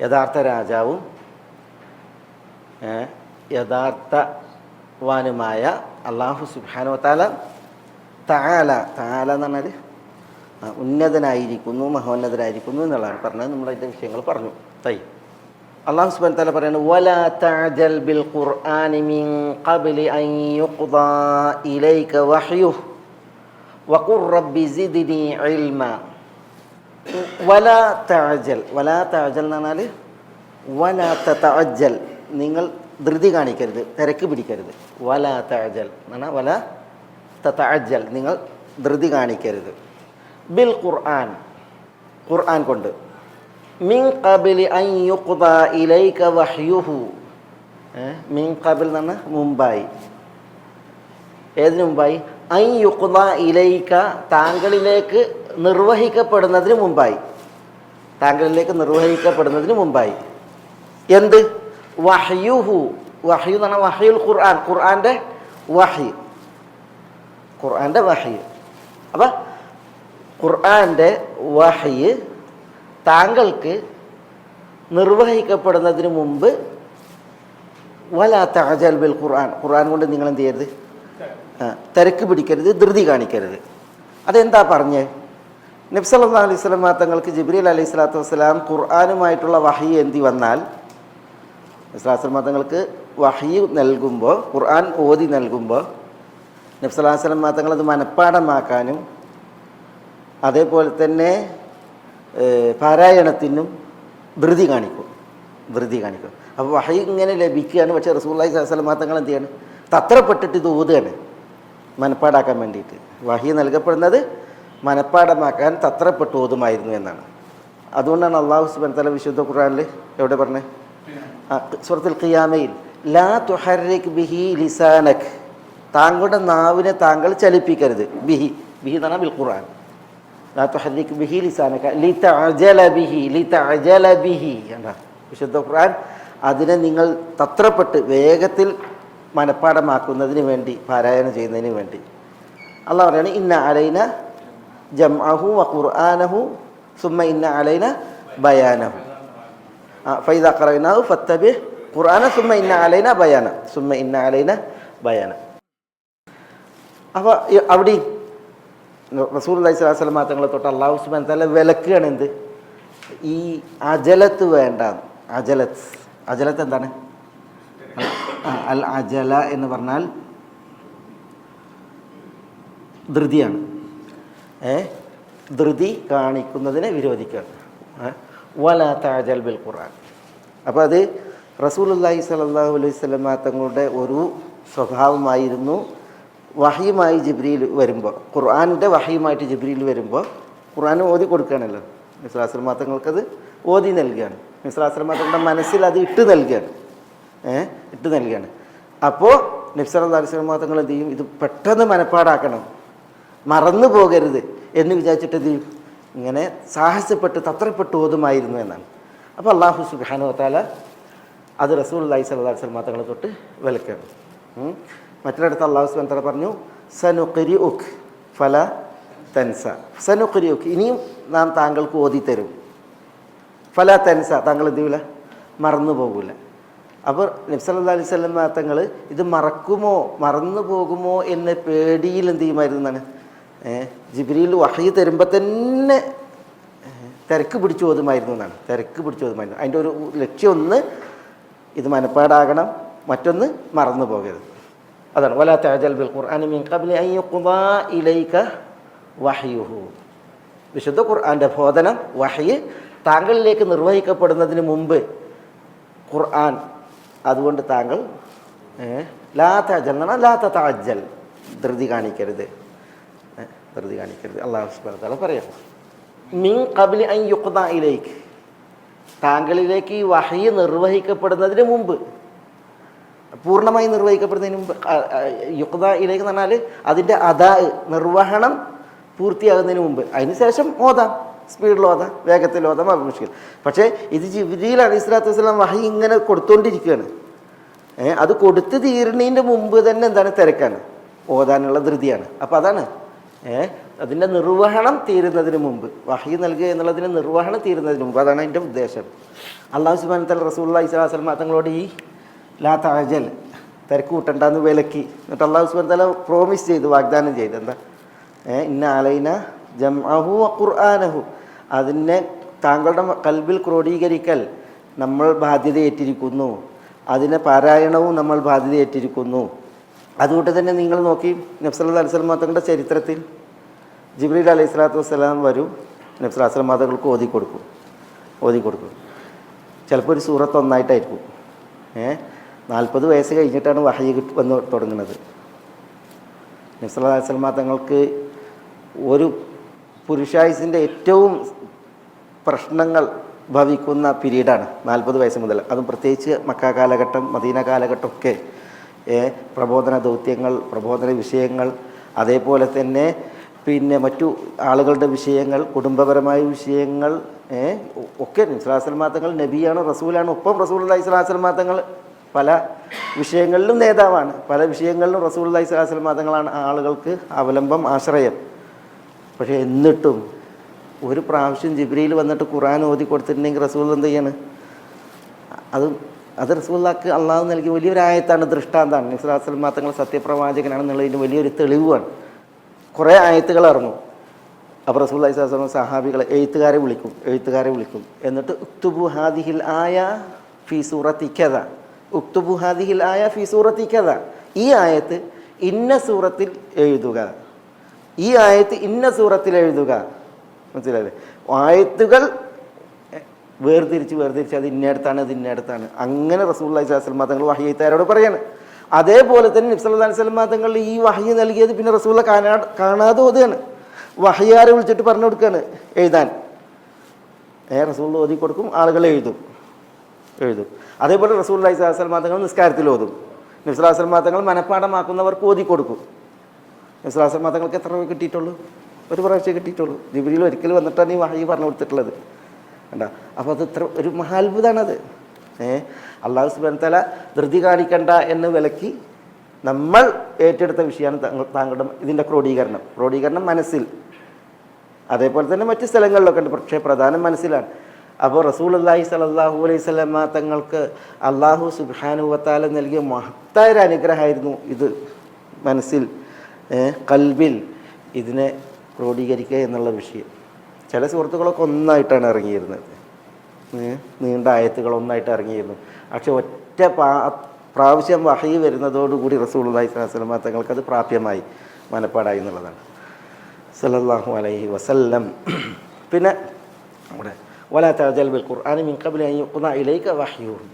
യഥാർത്ഥ രാജാവും യഥാർത്ഥവാനുമായ അള്ളാഹു സുബാനോ താല താല താല എന്ന് പറഞ്ഞാൽ ഉന്നതനായിരിക്കുന്നു മഹോന്നതനായിരിക്കുന്നു എന്നുള്ളതാണ് പറഞ്ഞത്. നമ്മൾ അതിന്റെ വിഷയങ്ങൾ പറഞ്ഞു. തൈ. അള്ളാഹു സുബാൻ താല പറയുന്നത് വല തഅജൽ ബിൽ ഖുർആനി മിൻ ഖബ്ലി അൻ യുഖ്ദാ ഇലൈക വഹ്യുഹു വഖുർ റബ്ബി സിദ്നി ഇൽമ. വല തഅജൽ. വല തഅജൽ എന്ന് പറഞ്ഞാൽ വല തഴജൽ നിങ്ങൾ ധൃതി കാണിക്കരുത് തിരക്ക് പിടിക്കരുത്. വല തഅജൽ എന്ന് പറഞ്ഞാൽ വല തഴജൽ നിങ്ങൾ ധൃതി കാണിക്കരുത്. ബിൽ ഖുർആൻ. ഖുർആൻ കൊണ്ട്. മിൻ യുഖ്ദ ഇലൈക വഹ്യുഹു? മിൻ ഖബിൽ എന്ന് പറഞ്ഞാൽ മുമ്പായി. ഏതിനു മുമ്പായി? ഐ യുക്ത ഇലയിക്ക താങ്കളിലേക്ക് നിർവഹിക്കപ്പെടുന്നതിന് മുമ്പായി. താങ്കളിലേക്ക് നിർവഹിക്കപ്പെടുന്നതിന് മുമ്പായി. എന്ത്? വഹയുഹു. വഹയു എന്ന് പറഞ്ഞാൽ വഹയുൽ ഖുർആൻ. ഖുർആന്റെ വഹി ഖുർആന്റെ വഹി അപ്പം ഖുർആന്റെ വഹി താങ്കൾക്ക് നിർവഹിക്കപ്പെടുന്നതിന് മുമ്പ് വലാത്ത അജൽ ബിൽ ഖുർആൻ. ഖുർആൻ കൊണ്ട് നിങ്ങൾ എന്ത് ചെയ്യരുത്? തിരക്ക് പിടിക്കരുത് ധൃതി കാണിക്കരുത്. അതെന്താ പറഞ്ഞ്? നബ്സല്ലാ അലൈഹി സ്വലം തങ്ങൾക്ക് ജിബ്രീൽ അലൈഹി സ്വലാത്തു വസ്സലാം ഖുർആാനുമായിട്ടുള്ള വഹി എന്തി വന്നാൽ നബ്സലാസ്ലം തങ്ങൾക്ക് വഹി നൽകുമ്പോൾ ഖുർആൻ ഓതി നൽകുമ്പോൾ നബ്സല്ലാ മാത്തങ്ങൾ അത് മനഃപ്പാടമാക്കാനും അതേപോലെ തന്നെ പാരായണത്തിനും ധൃതി കാണിക്കും. ധൃതി കാണിക്കും. അപ്പോൾ വഹി ഇങ്ങനെ ലഭിക്കുകയാണ്. പക്ഷേ റസൂല്ലായി സ്വലം തങ്ങൾ എന്ത് ചെയ്യാണ്? തത്രപ്പെട്ടിട്ട് ഇത് ഓതുകയാണ്. മനപ്പാടാക്കാൻ വേണ്ടിയിട്ട്. വഹി നൽകപ്പെടുന്നത് മനപ്പാടമാക്കാൻ തത്രപ്പെട്ട് ഓതുമായിരുന്നു എന്നാണ്. അതുകൊണ്ടാണ് അള്ളാഹു സുബൻ തല വിശുദ്ധ ഖുറാനിൽ എവിടെ പറഞ്ഞത് സുഹൃത്തിൽ ഖിയാമയിൽ ലാ തുഹറിക് ബിഹി ലിസാനക്. താങ്കളുടെ നാവിനെ താങ്കൾ ചലിപ്പിക്കരുത്. ബിഹി ബിഹി എന്ന് പറഞ്ഞാൽ ബിൽ ഖുറാൻ ലാ തുഹറിക് ബിഹി ലിസാനക ലി തഅജല ബിഹി ലി തഅജല ബിഹി എന്താ വിശുദ്ധ ഖുർആൻ. അതിനെ നിങ്ങൾ തത്രപ്പെട്ട് വേഗത്തിൽ മനഃപ്പാടമാക്കുന്നതിന് വേണ്ടി പാരായണം ചെയ്യുന്നതിന് വേണ്ടി. അള്ളാഹ് പറയുകയാണ് ഇന്ന അലൈന ജംഅഹു വ ഖുർആനഹു സുമ്മ ഇന്ന അലൈന ബയാനഹു. ഫൈദ ഖറൈനാഹു ഫത്തബി ഖുർആന സുമ്മ ഇന്ന അലൈന ബയാന. സുമ്മ ഇന്ന അലൈന ബയാന. അപ്പോൾ അവിടെ റസൂൽ അലൈഹി സ്വലാഹു വസ്ലം തങ്ങളെ തൊട്ട് അള്ളാഹു സുബാൻ തല വിലക്കുകയാണ് എന്ത്? ഈ അജലത്ത് വേണ്ട അജലത്ത്. അജലത്ത് എന്താണ്? അൽ അജല എന്ന് പറഞ്ഞാൽ ധൃതിയാണ്. ധൃതി കാണിക്കുന്നതിനെ വിരോധിക്കുകയാണ്? വല താജൽ ബിൽ ഖുർആൻ. അപ്പോൾ അത് റസൂലുല്ലാഹി സ്വല്ലല്ലാഹു അലൈഹി സ്വലമ തങ്ങളുടെ ഒരു സ്വഭാവമായിരുന്നു വഹിയുമായി ജിബ്രിയിൽ വരുമ്പോൾ ഖുർആാനിന്റെ വഹിയുമായിട്ട് ജിബ്രിയിൽ വരുമ്പോൾ ഖുർആൻ ഓതി കൊടുക്കുകയാണല്ലോ. മിസ്ലാസ്ലം തങ്ങൾക്കത് ഓതി നൽകുകയാണ്. മിസ്ലാസ്ലം തങ്ങളുടെ മനസ്സിൽ അത് ഇട്ട് നൽകുകയാണ്. ഇട്ട് നൽകുകയാണ്. അപ്പോൾ നബ്സല്ലാ അലിസ്ലാം തങ്ങൾ എന്ത് ചെയ്യും? ഇത് പെട്ടെന്ന് മനപ്പാടാക്കണം. മറന്നു പോകരുത് എന്ന് വിചാരിച്ചിട്ട് എന്ത് ഇങ്ങനെ സാഹസപ്പെട്ട് തത്രപ്പെട്ട് ഓതുമായിരുന്നു എന്നാണ്. അപ്പോൾ അള്ളാഹു സുബാനു താല അത് റസൂൽ അള്ളഹി സല്ലാ സ്വലമാ തങ്ങളെ തൊട്ട് വിലക്കണം ഉം. മറ്റൊരിടത്ത് അള്ളാഹു സുബാൻ തല പറഞ്ഞു സനുക്കരി ഉഖ് ഫല തൻസ. സനുക്കരി ഉഖ് ഇനിയും നാം താങ്കൾക്ക് ഓതി തരും. ഫല തൻസ താങ്കൾ എന്ത് ചെയ്യൂല? മറന്നു പോകില്ല അപ്പോൾ നബ്സല്ലാ അലൈഹി സ്വലം തങ്ങൾ ഇത് മറക്കുമോ മറന്നു പോകുമോ എന്ന പേടിയിൽ എന്ത് ചെയ്യുമായിരുന്നു എന്നാണ്? ജിബ്രിയിൽ വഹി തരുമ്പോൾ തന്നെ തിരക്ക് പിടിച്ചു ഓതുമായിരുന്നു എന്നാണ്. തിരക്ക് പിടിച്ചു ഓതുമായിരുന്നു. അതിന്റെ ഒരു ലക്ഷ്യം ഒന്ന് ഇത് മനപ്പാടാകണം മറ്റൊന്ന് മറന്നു പോകരുത്. അതാണ്. വലാ തഅജൽ ബിൽ ഇലൈക വിശുദ്ധ ഖുർആാന്റെ ബോധനം വഹയ് താങ്കളിലേക്ക് നിർവഹിക്കപ്പെടുന്നതിന് മുമ്പ് ഖുർആൻ അതുകൊണ്ട് താങ്കൾ ലാ താജൽ എന്നാണ് ലാത്ത താജൽ ധൃതി കാണിക്കരുത്. ധൃതി കാണിക്കരുത്. അള്ളാഹു സുബ്ഹാനഹു പറയാം മിൻ കബിലി അൻ യുക്ത ഇലേക്ക് താങ്കളിലേക്ക് ഈ വഹയ് നിർവഹിക്കപ്പെടുന്നതിന് മുമ്പ് പൂർണമായി നിർവഹിക്കപ്പെടുന്നതിന് മുമ്പ് യുക്ത ഇലേക്ക് എന്ന് പറഞ്ഞാൽ അതിന്റെ അതാ നിർവഹണം പൂർത്തിയാകുന്നതിന് മുമ്പ്. അതിനുശേഷം ഓതാം. സ്പീഡിൽ ഓതാം. വേഗത്തിൽ ഓതാം. അത് മുഷ്കിൽ. പക്ഷേ ഇത് ജീവിതയിൽ അലി സ്വലാത്തു വസ്സലാം വഹി ഇങ്ങനെ കൊടുത്തുകൊണ്ടിരിക്കുകയാണ് അത് കൊടുത്ത് തീരുന്നതിന്റെ മുമ്പ് തന്നെ എന്താണ് തിരക്കാണ്? ഓതാനുള്ള ധൃതിയാണ്. അപ്പോൾ അതാണ് അതിന്റെ നിർവഹണം തീരുന്നതിന് മുമ്പ് വഹി നൽകുക എന്നുള്ളതിന്റെ നിർവഹണം തീരുന്നതിന് മുമ്പ് അതാണ് അതിന്റെ ഉദ്ദേശം. അള്ളാഹു സുബാൻ തല സ്വലാ ഇസ്ലാസ്ലം തങ്ങളോട് ഈ ലാ താജൽ തിരക്ക് കൂട്ടണ്ടെന്ന് വിലക്കി. എന്നിട്ട് അള്ളാഹു സുബാൻ തല പ്രോമിസ് ചെയ്തു വാഗ്ദാനം ചെയ്തു. എന്താ? ഇന്ന അലൈന ജംഅഹു ഖുർആാനഹു. അതിനെ താങ്കളുടെ കൽബിൽ ക്രോഡീകരിക്കൽ നമ്മൾ ബാധ്യതയേറ്റിരിക്കുന്നു. അതിനെ പാരായണവും നമ്മൾ ബാധ്യതയേറ്റിരിക്കുന്നു. അതുകൊണ്ട് തന്നെ നിങ്ങൾ നോക്കി നബ്സല്ലാ അലിസ്ലാം തങ്ങളുടെ ചരിത്രത്തിൽ ജിബ്രീൽ അലൈഹി സ്വലാത്തു വസ്സലാം വരും നബ്സല വസ്ലാം മാതകൾക്ക് ഓതി കൊടുക്കും. ഓതി കൊടുക്കും. ചിലപ്പോൾ ഒരു സൂറത്ത് ഒന്നായിട്ടായിരിക്കും. ഏ? നാൽപ്പത് വയസ്സ് കഴിഞ്ഞിട്ടാണ് വഹയി വന്ന് തുടങ്ങുന്നത്. നബ്സല്ലാ വസ്ലമ തങ്ങൾക്ക് ഒരു പുരുഷായുസിന്റെ ഏറ്റവും പ്രശ്നങ്ങൾ ഭവിക്കുന്ന പീരീഡാണ്. നാൽപ്പത് വയസ്സ് മുതൽ. അതും പ്രത്യേകിച്ച് മക്ക കാലഘട്ടം മദീന കാലഘട്ടമൊക്കെ പ്രബോധന ദൗത്യങ്ങൾ പ്രബോധന വിഷയങ്ങൾ അതേപോലെ തന്നെ പിന്നെ മറ്റു ആളുകളുടെ വിഷയങ്ങൾ കുടുംബപരമായ വിഷയങ്ങൾ ഒക്കെ ഇസ്ലാസ്ലമാത്തങ്ങൾ നബിയാണ് റസൂലാണ് ഒപ്പം റസൂൽ ഇസ്ലാസ്ലമാത്തങ്ങൾ പല വിഷയങ്ങളിലും നേതാവാണ്. പല വിഷയങ്ങളിലും റസൂൽ ഇസ്ലാസ്ലമാത്തങ്ങളാണ് ആളുകൾക്ക് അവലംബം ആശ്രയം. പക്ഷേ എന്നിട്ടും ഒരു പ്രാവശ്യം ജിബ്രിയിൽ വന്നിട്ട് ഖുറാൻ ഓതി കൊടുത്തിട്ടുണ്ടെങ്കിൽ റസൂൽ എന്ത് ചെയ്യാണ്? അത് അത് റസൂള്ളക്ക് അള്ളാഹു നൽകിയ വലിയൊരു ആയത്താണ് ദൃഷ്ടാന്താണ് നിസ്ലാസ്ലം മാത്രങ്ങൾ സത്യപ്രവാചകനാണെന്നുള്ളതിന്റെ വലിയൊരു തെളിവാണ് കുറേ ആയത്തുകൾ ഇറങ്ങും. അപ്പോൾ റസൂൽ അലൈഹി സഹാബികളെ എഴുത്തുകാരെ വിളിക്കും എഴുത്തുകാരെ വിളിക്കും. എന്നിട്ട് ഉക്തുബു ഹാദിഹിൽ ആയ ഫി സൂറത്തിക്കഥ ഉക്തുബു ഹാദിഹിൽ ആയ ഫി സൂറത്തിക്കഥ ഈ ആയത്ത് ഇന്ന സൂറത്തിൽ എഴുതുക. ഈ ആയത്ത് ഇന്ന സൂറത്തിൽ എഴുതുക. മനസ്സിലായില്ലേ? ആയത്തുകൾ വേർതിരിച്ച് വേർതിരിച്ച് അത് ഇന്നയിടത്താണ് അത് ഇന്നയിടത്താണ് അങ്ങനെ റസൂള്ളി സ്വലം തങ്ങൾ വഹയ്യത്താരോട് പറയാണ്. അതേപോലെ തന്നെ നിഫ്സല്ലാ സ്വലം തങ്ങൾ ഈ വഹയ്യ നൽകിയത് പിന്നെ റസൂള്ള കാണാ കാണാതെ ഓതുകയാണ്. വഹയ്യാരെ വിളിച്ചിട്ട് പറഞ്ഞു കൊടുക്കുകയാണ് എഴുതാൻ. ഏ റസൂൾ ഓതി കൊടുക്കും ആളുകൾ എഴുതും. എഴുതും. അതേപോലെ റസൂൽ അലൈഹി സ്വലാം തങ്ങൾ നിസ്കാരത്തിൽ ഓതും. നിസ്ലാസ്ലം തങ്ങൾ മനഃപ്പാഠമാക്കുന്നവർക്ക് ഓതി കൊടുക്കും. നിസ്ലാസ്ലം തങ്ങൾക്ക് എത്ര കിട്ടിയിട്ടുള്ളൂ? ഒരു പ്രാവശ്യം കിട്ടിയിട്ടുള്ളൂ. ജിബിരിയിൽ ഒരിക്കൽ വന്നിട്ടാണ് ഈ വഹി പറഞ്ഞു കൊടുത്തിട്ടുള്ളത്. കണ്ട? അപ്പോൾ അത് ഇത്ര ഒരു മഹാത്ഭുതമാണത് ഏ? അള്ളാഹു സുബാൻ തല ധൃതി കാണിക്കണ്ട എന്ന് വിലക്കി നമ്മൾ ഏറ്റെടുത്ത വിഷയമാണ് താങ്കളുടെ ഇതിന്റെ ക്രോഡീകരണം. ക്രോഡീകരണം മനസ്സിൽ. അതേപോലെ തന്നെ മറ്റ് സ്ഥലങ്ങളിലൊക്കെ ഉണ്ട്. പക്ഷേ പ്രധാനം മനസ്സിലാണ്. അപ്പോൾ റസൂൾ അള്ളാഹി സലാഹു അലൈഹി സ്വലമ തങ്ങൾക്ക് അള്ളാഹു സുബാനുവത്താല നൽകിയ മഹത്തായ ഒരു അനുഗ്രഹമായിരുന്നു ഇത്. മനസ്സിൽ കൽബിൽ ഇതിനെ ക്രോഡീകരിക്കുക എന്നുള്ള വിഷയം. ചില സുഹൃത്തുക്കളൊക്കെ ഒന്നായിട്ടാണ് ഇറങ്ങിയിരുന്നത്. നീണ്ട ആയത്തുകൾ ഒന്നായിട്ട് ഇറങ്ങിയിരുന്നു. പക്ഷെ ഒറ്റ പാ പ്രാവശ്യം വഹി വരുന്നതോടുകൂടി റസൂൾ അള്ളഹി തങ്ങൾക്ക് അത് പ്രാപ്യമായി മനപ്പാടായി എന്നുള്ളതാണ്. സല്ലല്ലാഹു അലൈഹി വസല്ലം. പിന്നെ നമ്മുടെ വലാ തഅജൽ ബിൽ ഖുർആനി മിൻ ഇലൈക വഹ്യുഹു.